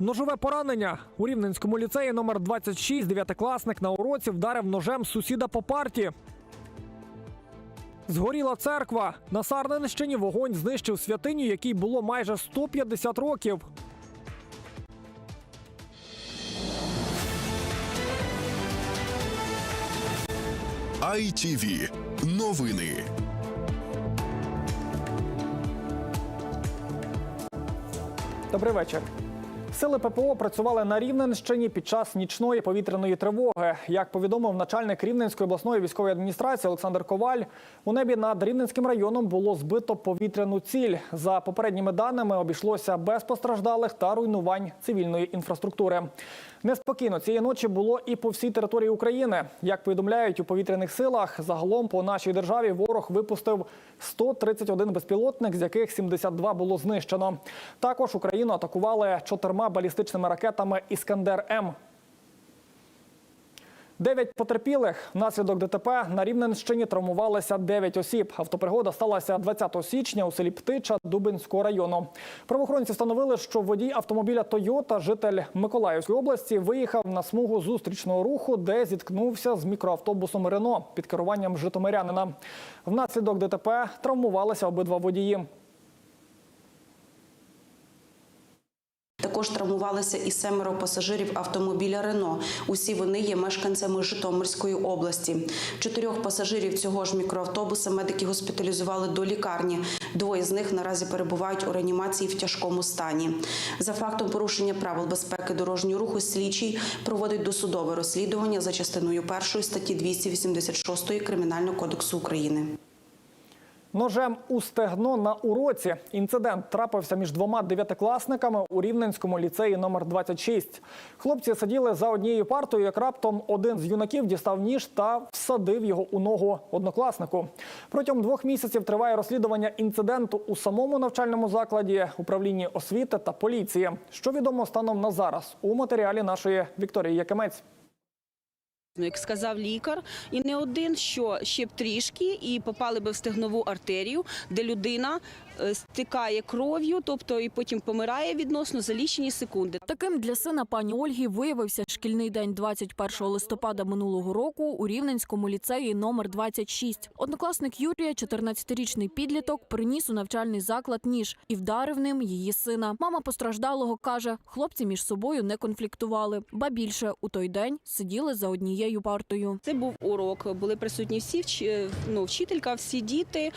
Ножове поранення у Рівненському ліцеї номер 26 дев'ятикласник на уроці вдарив ножем сусіда по парті. Згоріла церква. На Сарненщині вогонь знищив святиню, якій було майже 150 років. ITV. Новини. Добрий вечір. Сили ППО працювали на Рівненщині під час нічної повітряної тривоги. Як повідомив начальник Рівненської обласної військової адміністрації Олександр Коваль, у небі над Рівненським районом було збито повітряну ціль. За попередніми даними обійшлося без постраждалих та руйнувань цивільної інфраструктури. Неспокійно цієї ночі було і по всій території України. Як повідомляють у повітряних силах, загалом по нашій державі ворог випустив 131 безпілотник, з яких 72 було знищено. Також Україну атакували чотирма балістичними ракетами Іскандер М. Дев'ять потерпілих внаслідок ДТП на Рівненщині травмувалися 9 осіб. Автопригода сталася 20 січня у селі Птича Дубинського району. Правоохоронці встановили, що водій автомобіля Тойота, житель Миколаївської області, виїхав на смугу зустрічного руху, де зіткнувся з мікроавтобусом Рено під керуванням житомирянина. Внаслідок ДТП травмувалися обидва водії. Також травмувалися і семеро пасажирів автомобіля Рено. Усі вони є мешканцями Житомирської області. Чотирьох пасажирів цього ж мікроавтобуса медики госпіталізували до лікарні. Двоє з них наразі перебувають у реанімації в тяжкому стані. За фактом порушення правил безпеки дорожнього руху слідчий проводить досудове розслідування за частиною першої статті 286 Кримінального кодексу України. Ножем у стегно на уроці. Інцидент трапився між двома дев'ятикласниками у Рівненському ліцеї номер 26. Хлопці сиділи за однією партою, як раптом один з юнаків дістав ніж та всадив його у ногу однокласнику. Протягом двох місяців триває розслідування інциденту у самому навчальному закладі, управлінні освіти та поліції. Що відомо станом на зараз у матеріалі нашої Вікторії Якимець. Ну, Як сказав лікар, і не один, що ще б трішки і попали би в стегнову артерію, де людина стикає кров'ю, тобто і потім помирає відносно за лічені секунди. Таким для сина пані Ольги виявився шкільний день 21 листопада минулого року у Рівненському ліцеї номер 26. Однокласник Юрія, 14-річний підліток, приніс у навчальний заклад ніж і вдарив ним її сина. Мама постраждалого каже, хлопці між собою не конфліктували. Ба більше у той день сиділи за однією партою. Це був урок. Були присутні всі ну, вчителька, всі діти.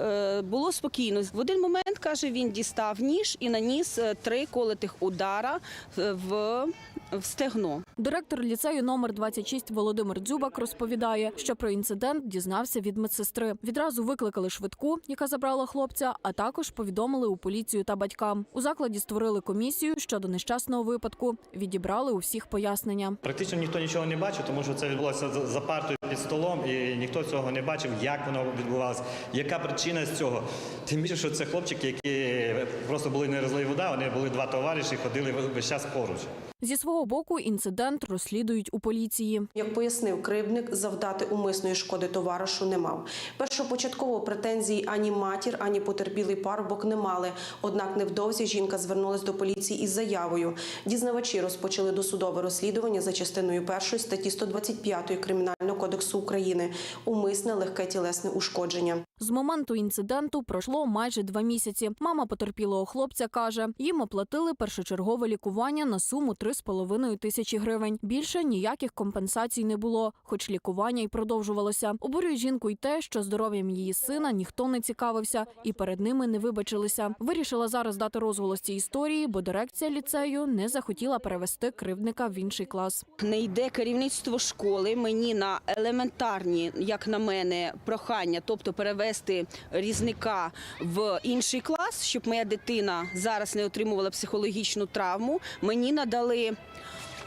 Е, Було спокійно. В один момент каже, він дістав ніж і наніс е, три колотих удара е, в, в стегно. Директор ліцею номер 26 Володимир Дзюбак розповідає, що про інцидент дізнався від медсестри. Відразу викликали швидку, яка забрала хлопця, а також повідомили у поліцію та батькам. У закладі створили комісію щодо нещасного випадку. Відібрали у всіх пояснення. Практично ніхто нічого не бачив, тому що це відбулося за- за партою під столом, і ніхто цього не бачив, як воно відбувалося, яка причина з цього. Тим більше, що це хлопчики, які просто були не розлий вода, вони були два товариші, ходили весь час поруч. Зі свого боку інцидент розслідують у поліції. Як пояснив кривдник, завдати умисної шкоди товаришу не мав. Першопочатково претензій ані матір, ані потерпілий парубок не мали. Однак невдовзі жінка звернулась до поліції із заявою. Дізнавачі розпочали досудове розслідування за частиною першої статті 125 Кримінального кодексу України умисне легке тілесне ушкодження. З моменту інциденту пройшло майже два місяці. Мама потерпілого хлопця каже, їм оплатили першочергове лікування на суму 3,5 тисячі гривень. Більше ніяких компенсацій не було, хоч лікування й продовжувалося. Обурює жінку й те, що здоров'ям її сина ніхто не цікавився і перед ними не вибачилися. Вирішила зараз дати розголос цій історії, бо дирекція ліцею не захотіла перевести кривдника в інший клас. Не йде керівництво школи мені на елементарні, як на мене, прохання, тобто перевести різника в інший клас, щоб моя дитина зараз не отримувала психологічну травму. Мені надали.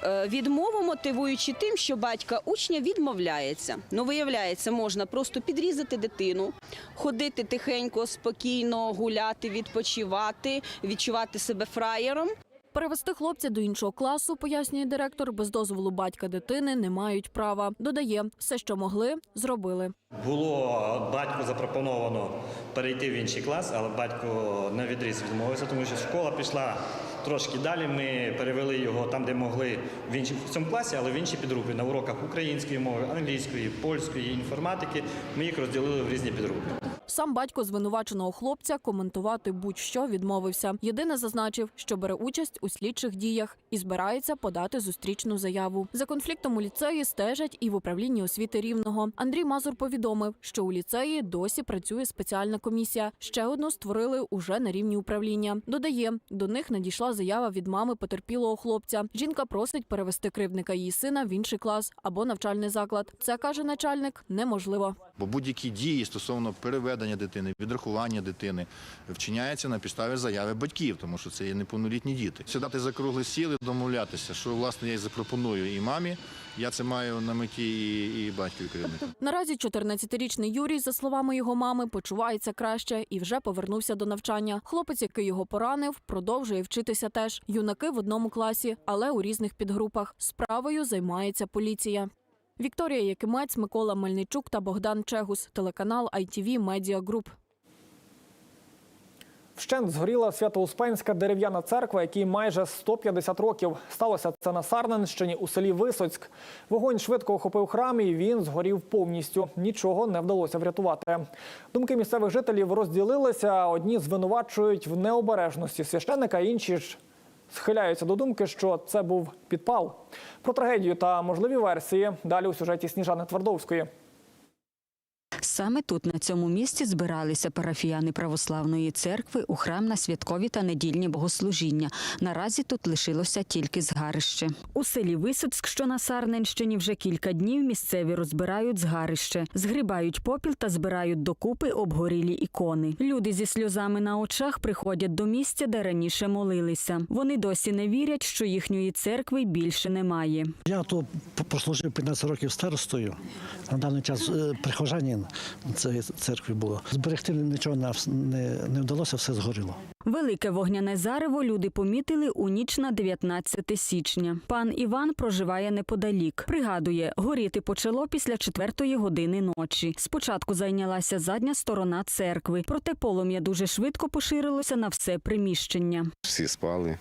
Е, Відмову мотивуючи тим, що батька учня відмовляється. Ну, виявляється, можна просто підрізати дитину, ходити тихенько, спокійно, гуляти, відпочивати, відчувати себе фраєром. Перевести хлопця до іншого класу, пояснює директор, без дозволу батька дитини не мають права. Додає, все, що могли, зробили. Було батьку запропоновано перейти в інший клас, але батько на відріз відмовився, тому що школа пішла трошки далі. Ми перевели його там, де могли в інші в цьому класі, але в інші підгрупи на уроках української мови, англійської, польської, інформатики. Ми їх розділили в різні підгрупи. Сам батько звинуваченого хлопця коментувати будь-що відмовився. Єдине зазначив, що бере участь у слідчих діях і збирається подати зустрічну заяву. За конфліктом у ліцеї стежать і в управлінні освіти рівного. Андрій Мазур повідомив, що у ліцеї досі працює спеціальна комісія. Ще одну створили уже на рівні управління. Додає, до них надійшла заява від мами потерпілого хлопця. Жінка просить перевести кривдника її сина в інший клас або навчальний заклад. Це каже начальник неможливо. Бо будь-які дії стосовно переведення дитини, відрахування дитини вчиняється на підставі заяви батьків, тому що це є неповнолітні діти. Сідати за круглий сіли, домовлятися, що власне я й запропоную і мамі. Я це маю на меті і, і батькові керівника. Наразі 14-річний Юрій, за словами його мами, почувається краще і вже повернувся до навчання. Хлопець, який його поранив, продовжує вчитися теж. Юнаки в одному класі, але у різних підгрупах. Справою займається поліція. Вікторія Якимець, Микола Мельничук та Богдан Чегус. Телеканал ITV Media Group. Вщент згоріла Свято-Успенська дерев'яна церква, якій майже 150 років. Сталося це на Сарненщині у селі Висоцьк. Вогонь швидко охопив храм і він згорів повністю. Нічого не вдалося врятувати. Думки місцевих жителів розділилися. Одні звинувачують в необережності священика, інші ж схиляються до думки, що це був підпал. Про трагедію та можливі версії далі у сюжеті Сніжани Твардовської. Саме тут, на цьому місці, збиралися парафіяни православної церкви у храм на святкові та недільні богослужіння. Наразі тут лишилося тільки згарище. У селі Висоцьк, що на Сарненщині, вже кілька днів місцеві розбирають згарище, згрібають попіл та збирають докупи обгорілі ікони. Люди зі сльозами на очах приходять до місця, де раніше молилися. Вони досі не вірять, що їхньої церкви більше немає. Я тут послужив 15 років старостою. На даний час е, прихожанин цієї церкви було. Зберегти нічого не, не, вдалося, все згоріло. Велике вогняне зарево люди помітили у ніч на 19 січня. Пан Іван проживає неподалік. Пригадує, горіти почало після четвертої години ночі. Спочатку зайнялася задня сторона церкви, проте полум'я дуже швидко поширилося на все приміщення. Всі спали,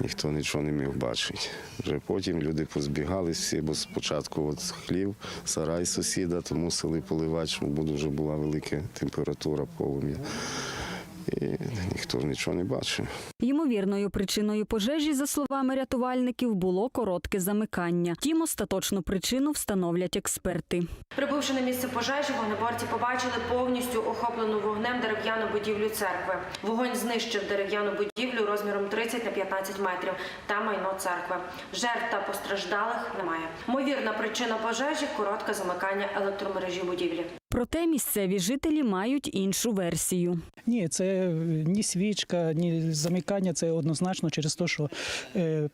ніхто нічого не міг бачити. Вже потім люди позбігались всі, бо спочатку от хлів, сарай сусіда, то мусили поливати, бо дуже була велика температура полум'я. І ніхто нічого не бачив. Ймовірною причиною пожежі, за словами рятувальників, було коротке замикання. Тім остаточну причину встановлять експерти. Прибувши на місце пожежі, вогнеборці побачили повністю охоплену вогнем дерев'яну будівлю церкви. Вогонь знищив дерев'яну будівлю розміром 30 на 15 метрів та майно церкви. Жертв та постраждалих немає. Ймовірна причина пожежі коротке замикання електромережі будівлі. Проте місцеві жителі мають іншу версію. Ні, це ні свічка, ні замикання. Це однозначно через те, що е,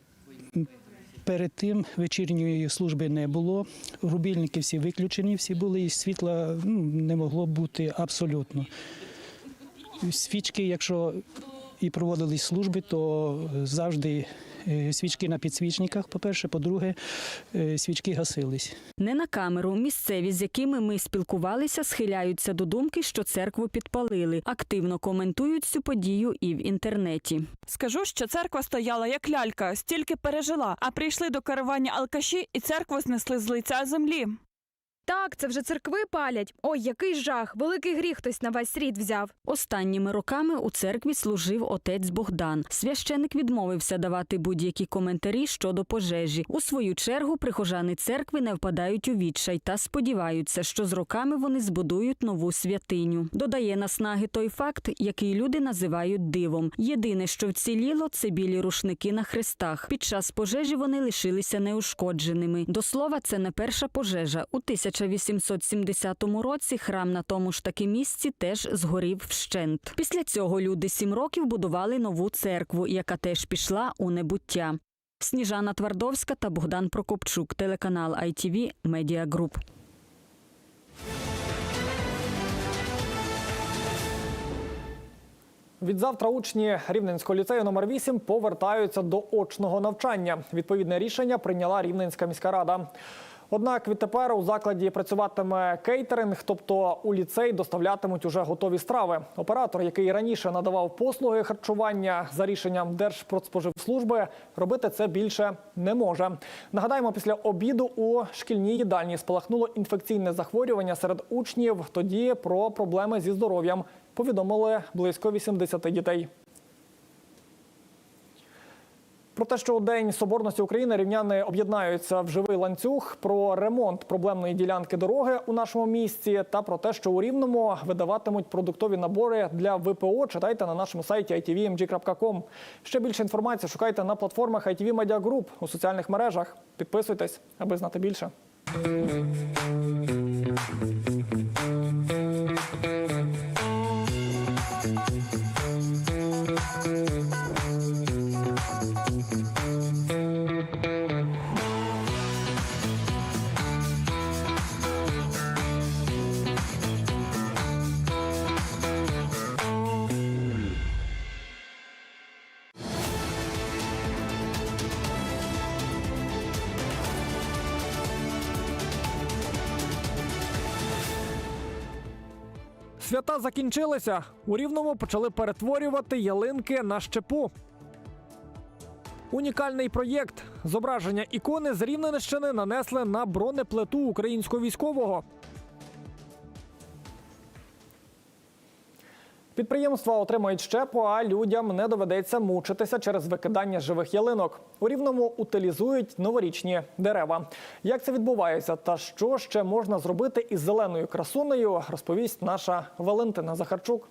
перед тим вечірньої служби не було. Рубільники всі виключені, всі були, і світла ну, не могло бути абсолютно. Свічки, якщо і проводились служби, то завжди е, свічки на підсвічниках, по-перше, по-друге, е, свічки гасились. Не на камеру місцеві, з якими ми спілкувалися, схиляються до думки, що церкву підпалили. Активно коментують цю подію і в інтернеті. Скажу, що церква стояла як лялька, стільки пережила, а прийшли до керування алкаші і церкву знесли з лиця землі. Так, це вже церкви палять. Ой, який жах! Великий гріх хтось на весь світ взяв. Останніми роками у церкві служив отець Богдан. Священик відмовився давати будь-які коментарі щодо пожежі. У свою чергу прихожани церкви не впадають у відчай та сподіваються, що з роками вони збудують нову святиню. Додає наснаги той факт, який люди називають дивом. Єдине, що вціліло, це білі рушники на хрестах. Під час пожежі вони лишилися неушкодженими. До слова, це не перша пожежа. У 1870 році храм на тому ж таки місці теж згорів вщент. Після цього люди сім років будували нову церкву, яка теж пішла у небуття. Сніжана Твардовська та Богдан Прокопчук, телеканал ITV Media Group. Відзавтра учні Рівненського ліцею номер 8 повертаються до очного навчання. Відповідне рішення прийняла Рівненська міська рада. Однак відтепер у закладі працюватиме кейтеринг, тобто у ліцей доставлятимуть уже готові страви. Оператор, який раніше надавав послуги харчування за рішенням Держпродспоживслужби, робити це більше не може. Нагадаємо, після обіду у шкільній їдальні спалахнуло інфекційне захворювання серед учнів. Тоді про проблеми зі здоров'ям повідомили близько 80 дітей. Про те, що у День Соборності України рівняни об'єднаються в живий ланцюг, про ремонт проблемної ділянки дороги у нашому місті та про те, що у Рівному видаватимуть продуктові набори для ВПО, читайте на нашому сайті itvmg.com. Ще більше інформації шукайте на платформах ITV Media Group у соціальних мережах. Підписуйтесь, аби знати більше. Свята закінчилися. У Рівному почали перетворювати ялинки на щепу. Унікальний проєкт. Зображення ікони з Рівненщини нанесли на бронеплиту українського військового. Підприємства отримають щепу, а людям не доведеться мучитися через викидання живих ялинок. У рівному утилізують новорічні дерева. Як це відбувається та що ще можна зробити із зеленою красунею, розповість наша Валентина Захарчук.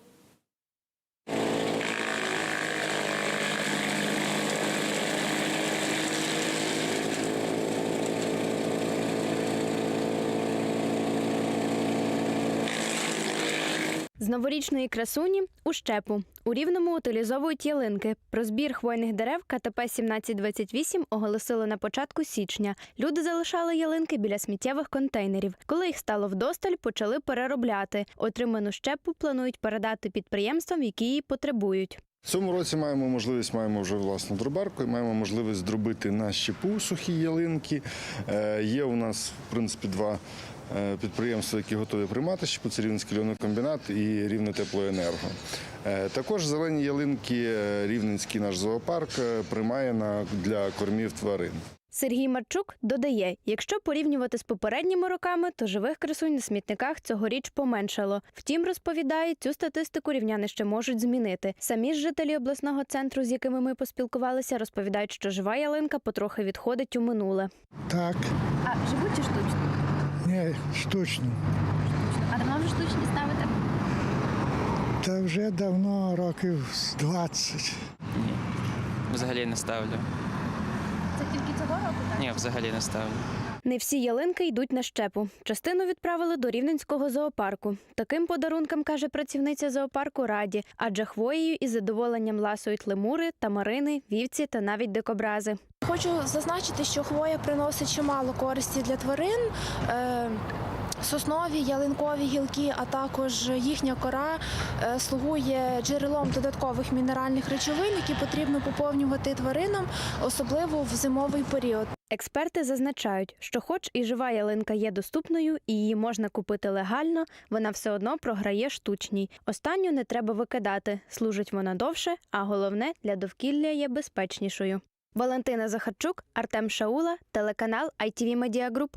З новорічної красуні у щепу. У Рівному утилізовують ялинки. Про збір хвойних дерев КТП 1728 оголосили на початку січня. Люди залишали ялинки біля сміттєвих контейнерів. Коли їх стало вдосталь, почали переробляти. Отриману щепу планують передати підприємствам, які її потребують. В цьому році маємо можливість, маємо вже власну дробарку і маємо можливість зробити на щепу сухі ялинки. Е, є у нас, в принципі, два підприємства, які готові приймати щепу. Це Рівненський льонокомбінат і Рівне теплоенерго. Е, також зелені ялинки е, Рівненський наш зоопарк е, приймає на, для кормів тварин. Сергій Марчук додає: якщо порівнювати з попередніми роками, то живих красунь на смітниках цьогоріч поменшало. Втім, розповідає, цю статистику рівняни ще можуть змінити. Самі ж жителі обласного центру, з якими ми поспілкувалися, розповідають, що жива ялинка потрохи відходить у минуле. Так, А живуть чи штучно? Не штучно. А давно вже штучні ставите? Та вже давно, років з 20. Взагалі не ставлю. Це тільки цього року, Ні, взагалі не ставлю. Не всі ялинки йдуть на щепу. Частину відправили до рівненського зоопарку. Таким подарункам каже працівниця зоопарку раді, адже хвоєю із задоволенням ласують лемури, тамарини, вівці та навіть дикобрази. Хочу зазначити, що хвоя приносить чимало користі для тварин. Е, Соснові, ялинкові гілки, а також їхня кора е, слугує джерелом додаткових мінеральних речовин, які потрібно поповнювати тваринам, особливо в зимовий період. Експерти зазначають, що, хоч і жива ялинка є доступною і її можна купити легально, вона все одно програє штучній. Останню не треба викидати. Служить вона довше, а головне для довкілля є безпечнішою. Валентина Захарчук, Артем Шаула, телеканал ITV Media Group.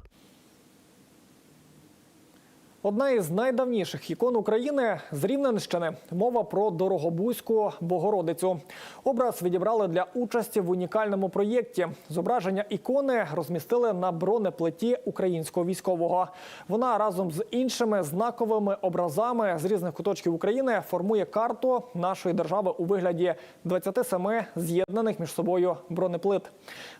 Одна із найдавніших ікон України з Рівненщини. Мова про Дорогобузьку Богородицю. Образ відібрали для участі в унікальному проєкті. Зображення ікони розмістили на бронеплиті українського військового. Вона разом з іншими знаковими образами з різних куточків України формує карту нашої держави у вигляді 27 з'єднаних між собою бронеплит.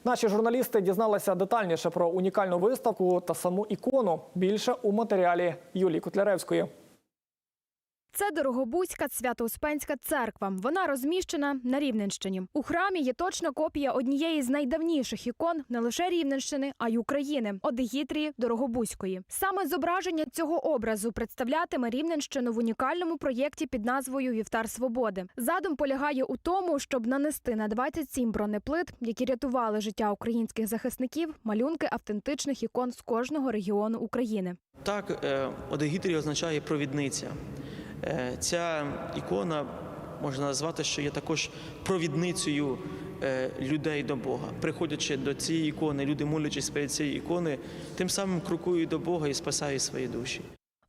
Наші журналісти дізналися детальніше про унікальну виставку та саму ікону. Більше у матеріалі Юлії Котляревської. Це Дорогобузька Свято-Успенська церква. Вона розміщена на Рівненщині. У храмі є точна копія однієї з найдавніших ікон не лише Рівненщини, а й України Одегітрії Дорогобузької. Саме зображення цього образу представлятиме Рівненщину в унікальному проєкті під назвою Вівтар Свободи. Задум полягає у тому, щоб нанести на 27 бронеплит, які рятували життя українських захисників, малюнки автентичних ікон з кожного регіону України. Так, е, Одегітрі означає провідниця. Е, Ця ікона можна назвати, що є також провідницею е, людей до Бога. Приходячи до цієї ікони, люди молячись перед цією ікони, тим самим крокують до Бога і спасають свої душі.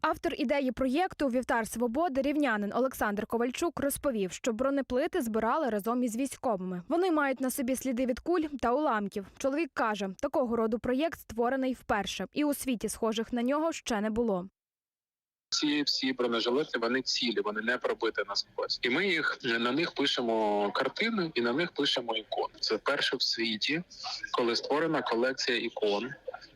Автор ідеї проєкту Вівтар свободи рівнянин Олександр Ковальчук розповів, що бронеплити збирали разом із військовими. Вони мають на собі сліди від куль та уламків. Чоловік каже, такого роду проєкт створений вперше, і у світі схожих на нього ще не було. Ці всі бронежилети вони цілі, вони не пробиті насквозь. І ми їх на них пишемо картини і на них пишемо ікони. Це перше в світі, коли створена колекція ікон.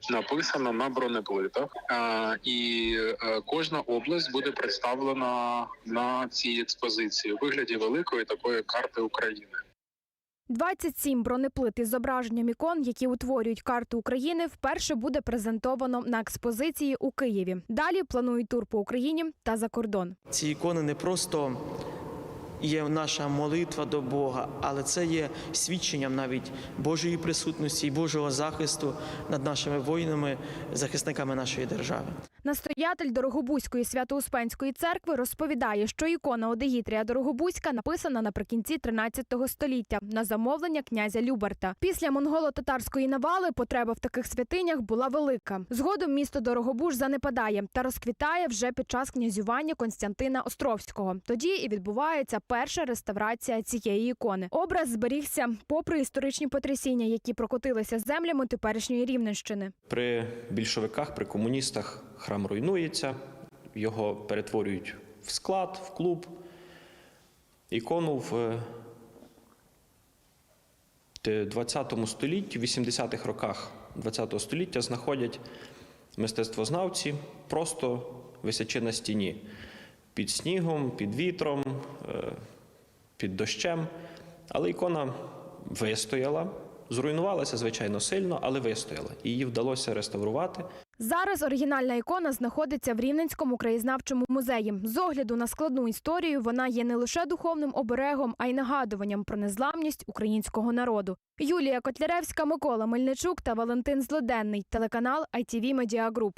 Написано на бронеплитах, а, і е, кожна область буде представлена на цій експозиції у вигляді великої такої карти України. 27 бронеплит із зображенням ікон, які утворюють карту України, вперше буде презентовано на експозиції у Києві. Далі планують тур по Україні та за кордон. Ці ікони не просто є наша молитва до Бога, але це є свідченням навіть Божої присутності і Божого захисту над нашими воїнами, захисниками нашої держави. Настоятель Дорогобузької свято-успенської церкви розповідає, що ікона Одегітрія Дорогобузька написана наприкінці 13 століття на замовлення князя Люберта. Після монголо-татарської навали потреба в таких святинях була велика. Згодом місто Дорогобуж занепадає та розквітає вже під час князювання Константина Островського. Тоді і відбувається перша реставрація цієї ікони. Образ зберігся попри історичні потрясіння, які прокотилися землями теперішньої Рівненщини. При більшовиках, при комуністах храм руйнується, його перетворюють в склад, в клуб. Ікону в е, 20 столітті, в 80-х роках 20 століття знаходять мистецтвознавці, просто висячи на стіні під снігом, під вітром, е, під дощем. Але ікона вистояла, зруйнувалася, звичайно, сильно, але вистояла. Її вдалося реставрувати. Зараз оригінальна ікона знаходиться в Рівненському краєзнавчому музеї. З огляду на складну історію вона є не лише духовним оберегом, а й нагадуванням про незламність українського народу. Юлія Котляревська, Микола Мельничук та Валентин Злоденний. Телеканал ITV Media Group.